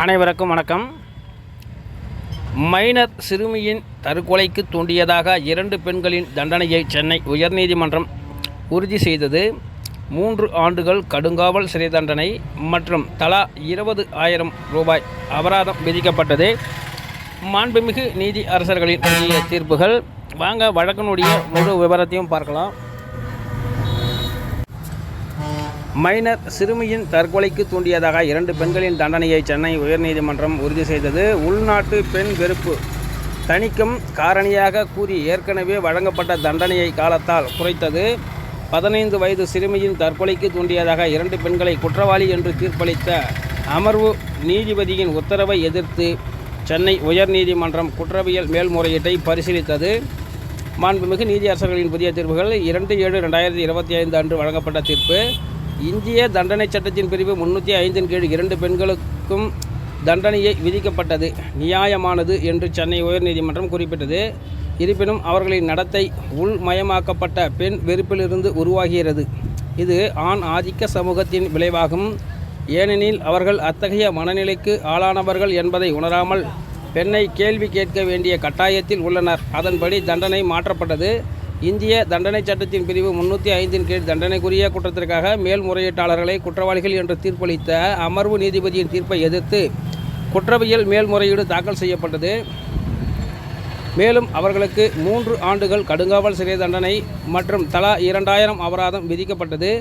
அனைவருக்கும் வணக்கம். மைனர் சிறுமியின் தற்கொலைக்கு தூண்டியதாக இரண்டு பெண்களின் தண்டனையை சென்னை உயர்நீதிமன்றம் உறுதி செய்தது. மூன்று ஆண்டுகள் கடுங்காவல் சிறை தண்டனை மற்றும் தலா இருபது ஆயிரம் ரூபாய் அபராதம் விதிக்கப்பட்டது. மாண்புமிகு நீதி அரசர்களின் தீர்ப்புகள். வாங்க வழக்கினுடைய முழு விவரத்தையும் பார்க்கலாம். மைனர் சிறுமியின் தற்கொலைக்கு தூண்டியதாக இரண்டு பெண்களின் தண்டனையை சென்னை உயர்நீதிமன்றம் உறுதி செய்தது. உள்நாட்டு பெண் வெறுப்பு. தணிக்கும் காரணியாக கூறி ஏற்கனவே வழங்கப்பட்ட தண்டனையை காலத்தால் குறைத்தது. பதினைந்து வயது சிறுமியின் தற்கொலைக்கு தூண்டியதாக இரண்டு பெண்களை குற்றவாளி என்று தீர்ப்பளித்த அமர்வு நீதிபதியின் உத்தரவை எதிர்த்து சென்னை உயர்நீதிமன்றம் குற்றவியல் மேல்முறையீட்டை பரிசீலித்தது. மாண்புமிகு நீதியரசர்களின் புதிய தீர்ப்புகள் இரண்டு ஏழு ரெண்டாயிரத்தி இருபத்தி ஐந்து அன்று வழங்கப்பட்ட தீர்ப்பு. இந்திய தண்டனை சட்டத்தின் பிரிவு முன்னூற்றி ஐந்தின் கீழ் இரண்டு பெண்களுக்கும் தண்டனையை விதிக்கப்பட்டது. நியாயமானது என்று சென்னை உயர்நீதிமன்றம் குறிப்பிட்டது. இருப்பினும் அவர்களின் நடத்தை உள்மயமாக்கப்பட்ட பெண் வெறுப்பிலிருந்து உருவாகிறது. இது ஆண் ஆதிக்க சமூகத்தின் விளைவாகும். ஏனெனில் அவர்கள் அத்தகைய மனநிலைக்கு ஆளானவர்கள் என்பதை உணராமல் பெண்ணை கேள்வி கேட்க வேண்டிய கட்டாயத்தில் உள்ளனர். அதன்படி தண்டனை மாற்றப்பட்டது. இந்திய தண்டனை சட்டத்தின் பிரிவு முன்னூற்றி ஐந்தின் கீழ் தண்டனைக்குரிய குற்றத்திற்காக மேல்முறையீட்டாளர்களை குற்றவாளிகள் என்று தீர்ப்பளித்த அமர்வு நீதிபதியின் தீர்ப்பை எதிர்த்து குற்றவியல் மேல்முறையீடு தாக்கல் செய்யப்பட்டது. மேலும் அவர்களுக்கு மூன்று ஆண்டுகள் கடுங்காவல் சிறை தண்டனை மற்றும் தலா இரண்டாயிரம் அபராதம் விதிக்கப்பட்டது.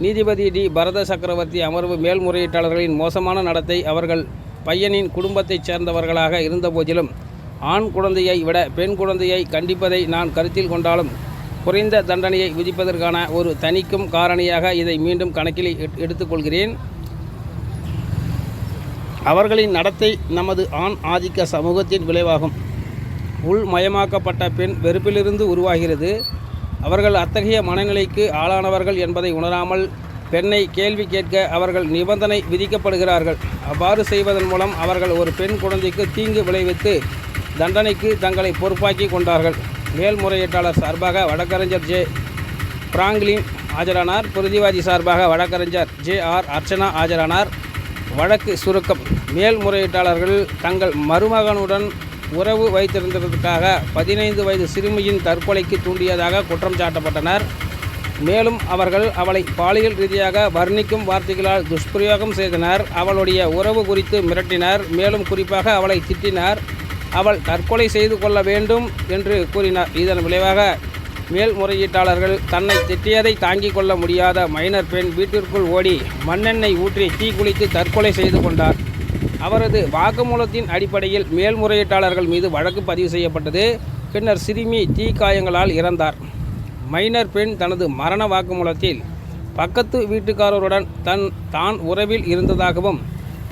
நீதிபதி டி. பரத சக்கரவர்த்தி அமர்வு மேல்முறையீட்டாளர்களின் மோசமான நடத்தை அவர்கள் பையனின் குடும்பத்தைச் சேர்ந்தவர்களாக இருந்தபோதிலும் ஆண் குழந்தையை விட பெண் குழந்தையை கண்டிப்பதை நான் கருத்தில் கொண்டாலும் குறைந்த தண்டனையை விதிப்பதற்கான ஒரு தணிக்கும் காரணியாக இதை மீண்டும் கணக்கில் எட்- எடுத்துக்கொள்கிறேன். அவர்களின் நடத்தை நமது ஆண் ஆதிக்க சமூகத்தின் விளைவாகும். உள்மயமாக்கப்பட்ட பெண் வெறுப்பிலிருந்து உருவாகிறது. அவர்கள் அத்தகைய மனநிலைக்கு ஆளானவர்கள் என்பதை உணராமல் பெண்ணை கேள்வி கேட்க அவர்கள் நிபந்தனை விதிக்கப்படுகிறார்கள். அவ்வாறு செய்வதன் மூலம் அவர்கள் ஒரு பெண் குழந்தைக்கு தீங்கு விளைவித்து தண்டனைக்கு தங்களை பொறுப்பாக்கி கொண்டார்கள். மேல்முறையீட்டாளர் சார்பாக வழக்கறிஞர் ஜே. பிராங்க்லின் ஆஜரானார். பிரதிவாதி சார்பாக வழக்கறிஞர் ஜே. ஆர். அர்ச்சனா ஆஜரானார். வழக்கு சுருக்கம். மேல்முறையீட்டாளர்கள் தங்கள் மருமகனுடன் உறவு வைத்திருந்ததற்காக பதினைந்து வயது சிறுமியின் தற்கொலைக்கு தூண்டியதாக குற்றம் சாட்டப்பட்டனர். மேலும் அவர்கள் அவளை பாலியல் ரீதியாக வர்ணிக்கும் வார்த்தைகளால் துஷ்பிரயோகம் செய்தனர். அவளுடைய உறவு குறித்து மிரட்டினர். மேலும் குறிப்பாக அவளை திட்டினார். அவள் தற்கொலை செய்து கொள்ள வேண்டும் என்று கூறினார். இதன் விளைவாக மேல்முறையீட்டாளர்கள் தன்னை திட்டியதை தாங்கிக் கொள்ள முடியாத மைனர் பெண் வீட்டிற்குள் ஓடி மண்ணெண்ணெய் ஊற்றி தீ குளித்து தற்கொலை செய்து கொண்டார். அவரது வாக்குமூலத்தின் அடிப்படையில் மேல்முறையீட்டாளர்கள் மீது வழக்கு பதிவு செய்யப்பட்டது. பின்னர் சிறுமி தீ காயங்களால் இறந்தார். மைனர் பெண் தனது மரண வாக்குமூலத்தில் பக்கத்து வீட்டுக்காரருடன் தன் தான் உறவில் இருந்ததாகவும்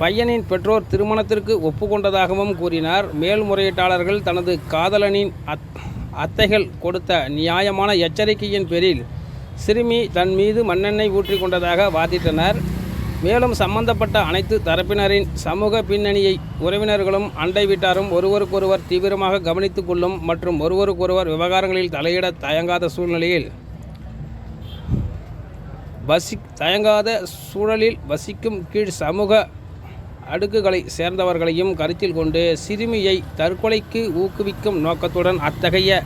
பையனின் பெற்றோர் திருமணத்திற்கு ஒப்புக்கொண்டதாகவும் கூறினார். மேல்முறையீட்டாளர்கள் தனது காதலனின் அத் அத்தைகள் கொடுத்த நியாயமான எச்சரிக்கையின் பேரில் சிறுமி தன் மீது மண்ணெண்ணெய் ஊற்றி கொண்டதாக வாதிட்டனர். மேலும் சம்பந்தப்பட்ட அனைத்து தரப்பினரின் சமூக பின்னணியை உறவினர்களும் அண்டை வீட்டாரும் ஒருவருக்கொருவர் தீவிரமாக கவனித்துக் கொள்ளும் மற்றும் ஒருவருக்கொருவர் விவகாரங்களில் தலையிட தயங்காத சூழ்நிலையில் வசி தயங்காத சூழலில் வசிக்கும் கீழ் சமூக அடுக்குகளை சேர்ந்தவர்களையும் கருத்தில் கொண்டு சிறுமியை தற்கொலைக்கு ஊக்குவிக்கும் நோக்கத்துடன் அத்தகைய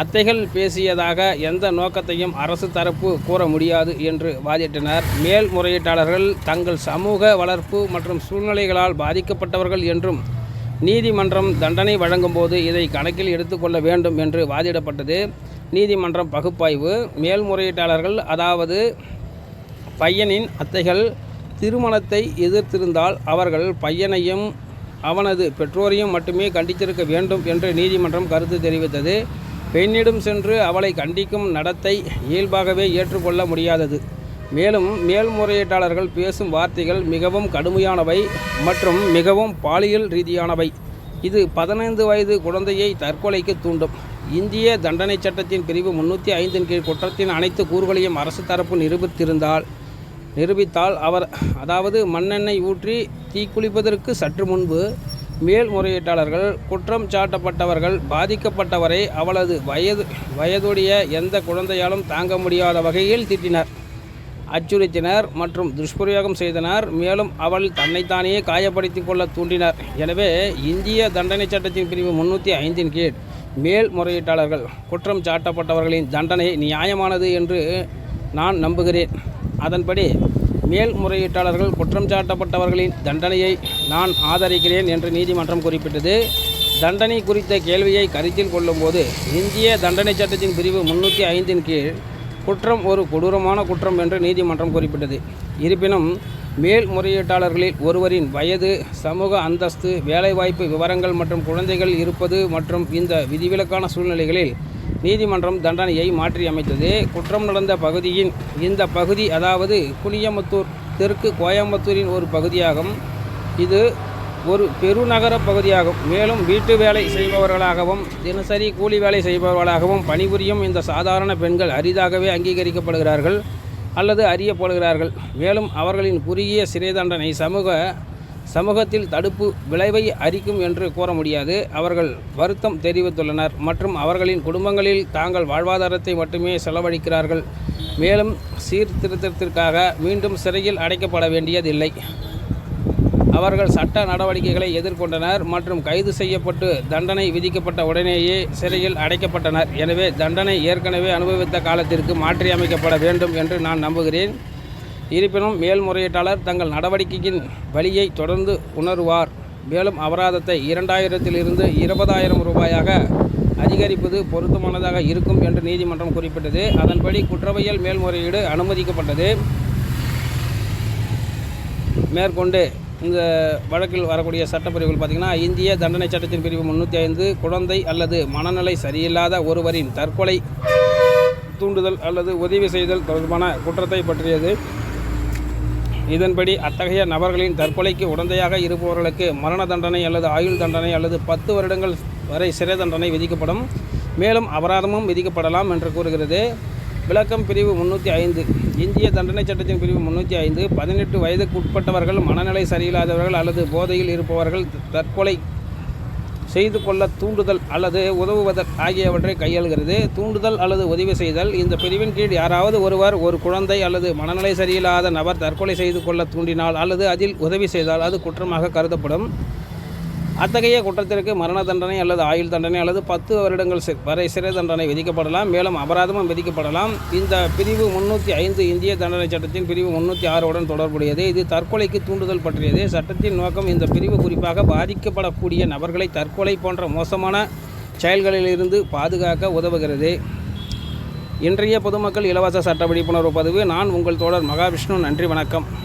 அத்தைகள் பேசியதாக எந்த நோக்கத்தையும் அரசு தரப்பு கூற முடியாது என்று வாதிட்டனர். மேல்முறையீட்டாளர்கள் தங்கள் சமூக வளர்ப்பு மற்றும் சூழ்நிலைகளால் பாதிக்கப்பட்டவர்கள் என்றும் நீதிமன்றம் தண்டனை வழங்கும்போது இதை கணக்கில் எடுத்துக்கொள்ள வேண்டும் என்று வாதிடப்பட்டது. நீதிமன்றம் பகுப்பாய்வு. மேல்முறையீட்டாளர்கள் அதாவது பையனின் அத்தைகள் திருமணத்தை எதிர்த்திருந்தால் அவர்கள் பையனையும் அவனது பெற்றோரையும் மட்டுமே கண்டித்திருக்க வேண்டும் என்று நீதிமன்றம் கருத்து தெரிவித்தது. பெண்ணிடம் சென்று அவளை கண்டிக்கும் நடத்தை இயல்பாகவே ஏற்றுக்கொள்ள முடியாதது. மேலும் மேல்முறையீட்டாளர்கள் பேசும் வார்த்தைகள் மிகவும் கடுமையானவை மற்றும் மிகவும் பாலியல் ரீதியானவை. இது பதினைந்து வயது குழந்தையை தற்கொலைக்கு தூண்டும். இந்திய தண்டனை சட்டத்தின் பிரிவு முன்னூற்றி ஐந்தின் கீழ் குற்றத்தின் அனைத்து கூறுகளையும் அரசு தரப்பு நிரூபித்திருந்தால் நிரூபித்தால் அவர் அதாவது மண்ணெண்ணெய் ஊற்றி தீக்குளிப்பதற்கு சற்று முன்பு மேல்முறையீட்டாளர்கள் குற்றம் சாட்டப்பட்டவர்கள் பாதிக்கப்பட்டவரை அவளது வயது வயதுடைய எந்த குழந்தையாலும் தாங்க முடியாத வகையில் திட்டினர். அச்சுறுத்தினர் மற்றும் துஷ்பிரயோகம் செய்தனர். மேலும் அவள் தன்னைத்தானே காயப்படுத்திக் கொள்ள தூண்டினர். எனவே இந்திய தண்டனை சட்டத்தின் பிரிவு முன்னூற்றி ஐந்தின் கீழ் மேல்முறையீட்டாளர்கள் குற்றம் சாட்டப்பட்டவர்களின் தண்டனை நியாயமானது என்று நான் நம்புகிறேன். அதன்படி மேல்முறையீட்டாளர்கள் குற்றம் சாட்டப்பட்டவர்களின் தண்டனையை நான் ஆதரிக்கிறேன் என்று நீதிமன்றம் குறிப்பிட்டது. தண்டனை குறித்த கேள்வியை கருத்தில் கொள்ளும்போது இந்திய தண்டனை சட்டத்தின் பிரிவு முன்னூற்றி ஐந்தின் கீழ் குற்றம் ஒரு கொடூரமான குற்றம் என்று நீதிமன்றம் குறிப்பிட்டது. இருப்பினும் மேல்முறையீட்டாளர்களில் ஒருவரின் வயது சமூக அந்தஸ்து வேலைவாய்ப்பு விவரங்கள் மற்றும் குழந்தைகள் இருப்பது மற்றும் இந்த விதிவிலக்கான சூழ்நிலைகளில் நீதிமன்றம் தண்டனையை மாற்றியமைத்தது. குற்றம் நடந்த பகுதியின் இந்த பகுதி அதாவது புளியமுத்தூர் தெற்கு கோயம்புத்தூரின் ஒரு பகுதியாகும். இது ஒரு பெருநகர பகுதியாகும். மேலும் வீட்டு வேலை செய்பவர்களாகவும் தினசரி கூலி வேலை செய்பவர்களாகவும் பணிபுரியும் இந்த சாதாரண பெண்கள் அரிதாகவே அங்கீகரிக்கப்படுகிறார்கள் அல்லது அறியப்படுகிறார்கள். மேலும் அவர்களின் குறுகிய சிறை தண்டனை சமூக சமூகத்தில் தடுப்பு விளைவை அரிக்கும் என்று கூற முடியாது. அவர்கள் வருத்தம் தெரிவித்துள்ளனர். மற்றும் அவர்களின் குடும்பங்களில் தாங்கள் வாழ்வாதாரத்தை மட்டுமே செலவழிக்கிறார்கள். மேலும் சீர்திருத்தத்திற்காக மீண்டும் சிறையில் அடைக்கப்பட வேண்டியதில்லை. அவர்கள் சட்ட நடவடிக்கைகளை எதிர்கொண்டனர் மற்றும் கைது செய்யப்பட்டு தண்டனை விதிக்கப்பட்ட உடனேயே சிறையில் அடைக்கப்பட்டனர். எனவே தண்டனை ஏற்கனவே அனுபவித்த காலத்திற்கு மாற்றியமைக்கப்பட வேண்டும் என்று நான் நம்புகிறேன். இருப்பினும் மேல்முறையீட்டாளர் தங்கள் நடவடிக்கையின் வழியை தொடர்ந்து உணருவார். மேலும் அபராதத்தை இரண்டாயிரத்திலிருந்து இருபதாயிரம் ரூபாயாக அதிகரிப்பது பொருத்தமானதாக இருக்கும் என்று நீதிமன்றம் குறிப்பிட்டது. அதன்படி குற்றவியல் மேல்முறையீடு அனுமதிக்கப்பட்டது. மேற்கொண்டு இந்த வழக்கில் வரக்கூடிய சட்டப்பிரிவுகள் பார்த்திங்கன்னா இந்திய தண்டனை சட்டத்தின் பிரிவு முந்நூற்றி ஐந்து குழந்தை அல்லது மனநிலை சரியில்லாத ஒருவரின் தற்கொலை தூண்டுதல் அல்லது உதவி செய்தல் தொடர்பான குற்றத்தை பற்றியது. இதன்படி அத்தகைய நபர்களின் தற்கொலைக்கு உடந்தையாக இருப்பவர்களுக்கு மரண தண்டனை அல்லது ஆயுள் தண்டனை அல்லது பத்து வருடங்கள் வரை சிறை தண்டனை விதிக்கப்படும். மேலும் அபராதமும் விதிக்கப்படலாம் என்று கூறுகிறது. விளக்கம் பிரிவு முன்னூற்றி ஐந்து. இந்திய தண்டனை சட்டத்தின் பிரிவு முன்னூற்றி ஐந்து. பதினெட்டு வயதுக்கு உட்பட்டவர்கள் மனநிலை சரியில்லாதவர்கள் அல்லது போதையில் இருப்பவர்கள் தற்கொலை செய்து கொள்ள தூண்டுதல் அல்லது உதவுவதல் ஆகியவற்றை கையாளுகிறது. தூண்டுதல் அல்லது உதவி செய்தல் இந்த பிரிவின் கீழ் யாராவது ஒருவர் ஒரு குழந்தை அல்லது மனநிலை சரியில்லாத நபர் தற்கொலை செய்து கொள்ள தூண்டினால் அல்லது அதில் உதவி செய்தால் அது குற்றமாக கருதப்படும். அத்தகைய குற்றத்திற்கு மரண தண்டனை அல்லது ஆயுள் தண்டனை அல்லது பத்து வருடங்கள் வரை சிறை தண்டனை விதிக்கப்படலாம். மேலும் அபராதமும் விதிக்கப்படலாம். இந்த பிரிவு முன்னூற்றி ஐந்து இந்திய தண்டனை சட்டத்தின் பிரிவு முன்னூற்றி ஆறுடன் தொடர்புடையது. இது தற்கொலைக்கு தூண்டுதல் பற்றியது. சட்டத்தின் நோக்கம் இந்த பிரிவு குறிப்பாக பாதிக்கப்படக்கூடிய நபர்களை தற்கொலை போன்ற மோசமான செயல்களிலிருந்து பாதுகாக்க உதவுகிறது. இன்றைய பொதுமக்கள் இலவச சட்ட விழிப்புணர்வு பதிவு. நான் உங்கள் தோழர் மகாவிஷ்ணு. நன்றி வணக்கம்.